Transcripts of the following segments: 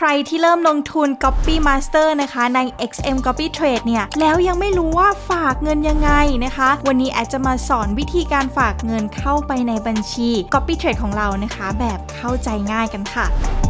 ใครที่เริ่มลงทุน Copy Master นะคะใน XM Copy Trade เนี่ย แล้วยังไม่รู้ว่าฝากเงินยังไงนะคะ วันนี้แอดจะมาสอนวิธีการฝากเงินเข้าไปในบัญชี Copy Trade ของเรานะคะ แบบเข้าใจง่ายกันค่ะ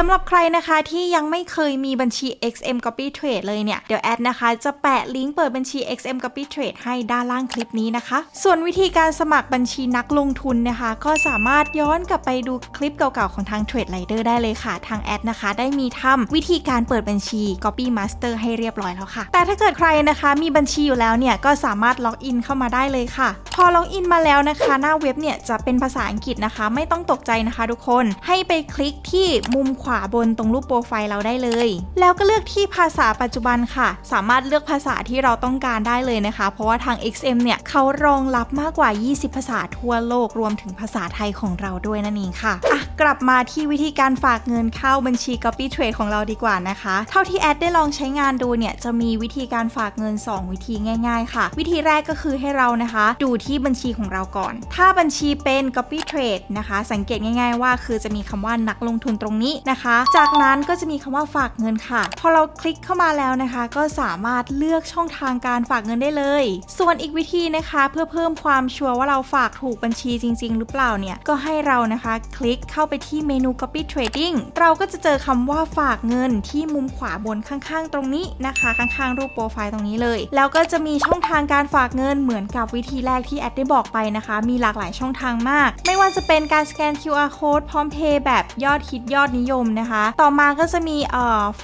สำหรับใครนะคะที่ยังไม่เคยมีบัญชี XM Copy Trade เลยเนี่ย เดี๋ยวแอดนะคะจะแปะลิงก์เปิดบัญชี XM Copy Trade ให้ด้านล่างคลิปนี้นะคะ ส่วนวิธีการสมัครบัญชีนักลงทุนนะคะ ก็สามารถย้อนกลับไปดูคลิปเก่าๆของทาง Trade Rider ได้เลยค่ะ ทางแอดนะคะ ได้มีทำวิธีการเปิดบัญชี Copy Master ให้เรียบร้อยแล้วค่ะ แต่ถ้าเกิดใครนะคะมีบัญชีอยู่แล้วเนี่ยก็สามารถล็อกอินเข้ามาได้เลยค่ะ พอล็อกอินมาแล้วนะคะ หน้าเว็บเนี่ยจะเป็นภาษาอังกฤษนะคะ ไม่ต้องตกใจนะคะ ทุกคนให้ไปคลิกที่มุมขวาบนตรงรูปโปรไฟล์เราได้เลย แล้วก็เลือกที่ภาษาปัจจุบันค่ะ สามารถเลือกภาษาที่เราต้องการได้เลยนะคะ เพราะว่าทาง XM เนี่ยเขารองรับมากกว่า 20 ภาษาทั่วโลกรวมถึงภาษาไทยของเราด้วยนั่นเองค่ะอะ กลับมาที่วิธีการฝากเงินเข้าบัญชี Copy Trade ของเราดีกว่านะคะ เท่าที่แอดได้ลองใช้งานดูเนี่ยจะมีวิธีการฝากเงิน 2 วิธีง่าย ๆ ค่ะ วิธีแรกก็คือให้เรานะคะ ดูที่บัญชีของเราก่อน ถ้าบัญชีเป็น Copy Trade นะคะ สังเกตง่าย ๆ ว่า คือจะมีคำว่านักลงทุนตรงนี้นะคะจากนั้นก็จะมีคำว่าฝากเงินค่ะ พอเราคลิกเข้ามาแล้วนะคะ ก็สามารถเลือกช่องทางการฝากเงินได้เลย ส่วนอีกวิธีนะคะ เพื่อเพิ่มความชัวร์ว่าเราฝากถูกบัญชีจริง ๆ หรือเปล่าเนี่ย ก็ให้เรานะคะ คลิกเข้าไปที่เมนู Copy Trading เราก็จะเจอคำว่าฝากเงินที่มุมขวาบนข้างๆ ตรงนี้นะคะ ข้างๆ รูปโปรไฟล์ตรงนี้เลย แล้วก็จะมีช่องทางการฝากเงินเหมือนกับวิธีแรกที่แอดได้บอกไปนะคะ มีหลากหลายช่องทางมาก ไม่ว่าจะเป็นการสแกน QR code พร้อมเพย์แบบยอดฮิตยอดนิยมนะคะ ต่อมาก็จะมี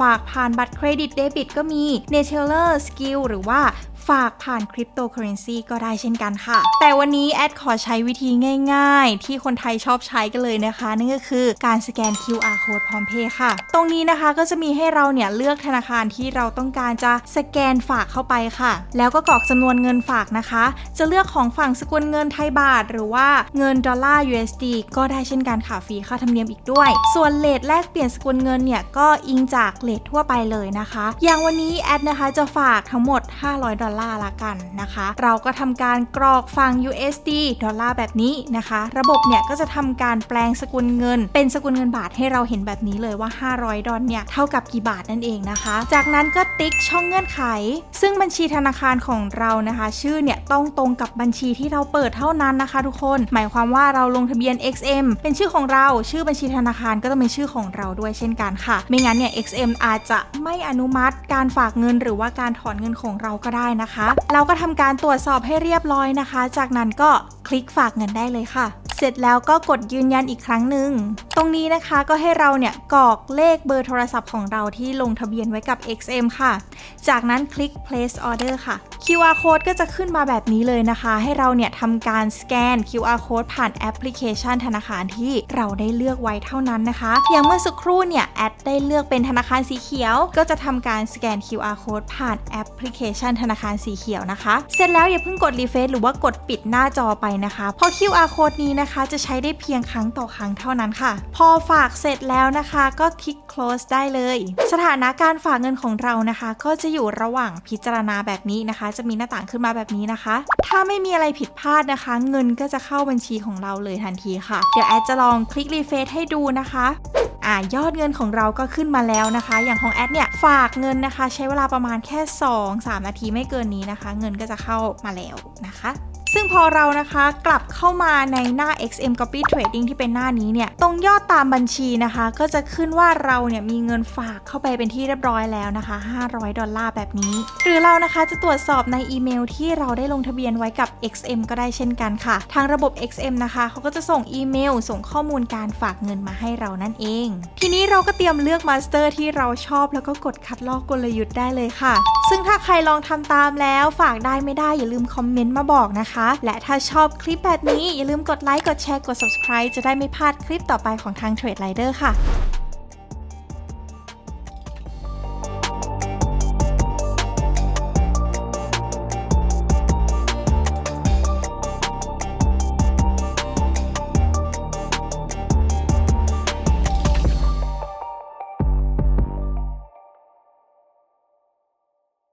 ฝากผ่านบัตรเครดิตเดบิตก็มี n a t u r a l Skill หรือว่า ฝากผ่านคริปโตเคอเรนซีก็ได้เช่นกันค่ะ แต่วันนี้แอดขอใช้วิธีง่าย ๆ ที่คนไทยชอบใช้กันเลยนะคะ นั่นก็คือการสแกน QR code พร้อมเพย์ค่ะ ตรงนี้นะคะก็จะมีให้เราเนี่ยเลือกธนาคารที่เราต้องการจะสแกนฝากเข้าไปค่ะ แล้วก็กรอกจำนวนเงินฝากนะคะ จะเลือกของฝั่งสกุลเงินไทยบาท หรือว่าเงินดอลลาร์ USD ก็ได้เช่นกันค่ะฟรีค่าธรรมเนียมอีกด้วย ส่วนเลทแลกเปลี่ยนสกุลเงินเนี่ยก็อิงจากเลททั่วไปเลยนะคะ อย่างวันนี้แอดนะคะจะฝากทั้งหมด 500ดอลลลาร์ละกันนะคะ เราก็ทำการกรอกฝั่ง USD ดอลลาร์แบบนี้นะคะ ระบบเนี่ยก็จะทำการแปลงสกุลเงิน เป็นสกุลเงินบาทให้เราเห็นแบบนี้เลยว่า 500 ดอลเนี่ยเท่ากับกี่บาทนั่นเองนะคะ จากนั้นก็ติ๊กช่องเงื่อนไข ซึ่งบัญชีธนาคารของเรานะคะ ชื่อเนี่ยต้องตรงกับบัญชีที่เราเปิดเท่านั้นนะคะ ทุกคน หมายความว่าเราลงทะเบียน XM เป็นชื่อของเรา ชื่อบัญชีธนาคารก็ต้องเป็นชื่อของเราด้วยเช่นกันค่ะ ไม่งั้นเนี่ย XM อาจจะไม่อนุมัติการฝากเงินหรือว่าการถอนเงินของเราก็ได้นะคะ เราก็ทำการตรวจสอบให้เรียบร้อยนะคะ จากนั้นก็คลิกฝากเงินได้เลยค่ะ ร็จแล้วก็กดยืนยันอีกครั้งหนึ่ง ตรงนี้นะคะก็ให้เราเนี่ยกรอกเลขเบอร์โทรศัพท์ของเราที่ลงทะเบียนไว้กับ XM ค่ะ จากนั้นคลิก place order ค่ะ QR code ก็จะขึ้นมาแบบนี้เลยนะคะ ให้เราเนี่ยทำการสแกน QR code ผ่านแอปพลิเคชันธนาคารที่เราได้เลือกไว้เท่านั้นนะคะ อย่างเมื่อสักครู่เนี่ยแอดได้เลือกเป็นธนาคารสีเขียว ก็จะทำการสแกน QR code ผ่านแอปพลิเคชันธนาคารสีเขียวนะคะ เสร็จแล้วอย่าเพิ่งกดรีเฟซหรือว่ากดปิดหน้าจอไปนะคะเพราะ QR code นี้นะคะจะใช้ได้เพียงครั้งต่อครั้งเท่านั้นค่ะ พอฝากเสร็จแล้วนะคะก็คลิก close ได้เลย สถานะการฝากเงินของเรานะคะ ก็จะอยู่ระหว่างพิจารณาแบบนี้นะคะ จะมีหน้าต่างขึ้นมาแบบนี้นะคะ ถ้าไม่มีอะไรผิดพลาดนะคะ เงินก็จะเข้าบัญชีของเราเลยทันทีค่ะ เดี๋ยวแอดจะลองคลิกรีเฟซให้ดูนะคะอ่ายอดเงินของเราก็ขึ้นมาแล้วนะคะ อย่างของแอดเนี่ยฝากเงินนะคะ ใช้เวลาประมาณแค่ 2-3 นาทีไม่เกินนี้นะคะ เงินก็จะเข้ามาแล้วนะคะ ซึ่งพอเรานะคะกลับเข้ามาในหน้า XM Copy Trading ที่เป็นหน้านี้เนี่ย ตรงยอดตามบัญชีนะคะ ก็จะขึ้นว่าเราเนี่ยมีเงินฝากเข้าไปเป็นที่เรียบร้อยแล้วนะคะ 500 ดอลลาร์แบบนี้ หรือเรานะคะจะตรวจสอบในอีเมลที่เราได้ลงทะเบียนไว้กับ XM ก็ได้เช่นกันค่ะ ทางระบบ XM นะคะเขาก็จะส่งอีเมล ส่งข้อมูลการฝากเงินมาให้เรานั่นเอง ทีนี้เราก็เตรียมเลือกมาสเตอร์ที่เราชอบแล้วก็กดคัดลอกกลยุทธ์ได้เลยค่ะ ซึ่งถ้าใครลองทำตามแล้วฝากได้ไม่ได้อย่าลืมคอมเมนต์มาบอกนะคะและถ้าชอบคลิปแบบนี้อย่าลืมกดไลค์ กดแชร์ กด subscribe จะได้ไม่พลาดคลิปต่อไปของทาง Trade Rider ค่ะ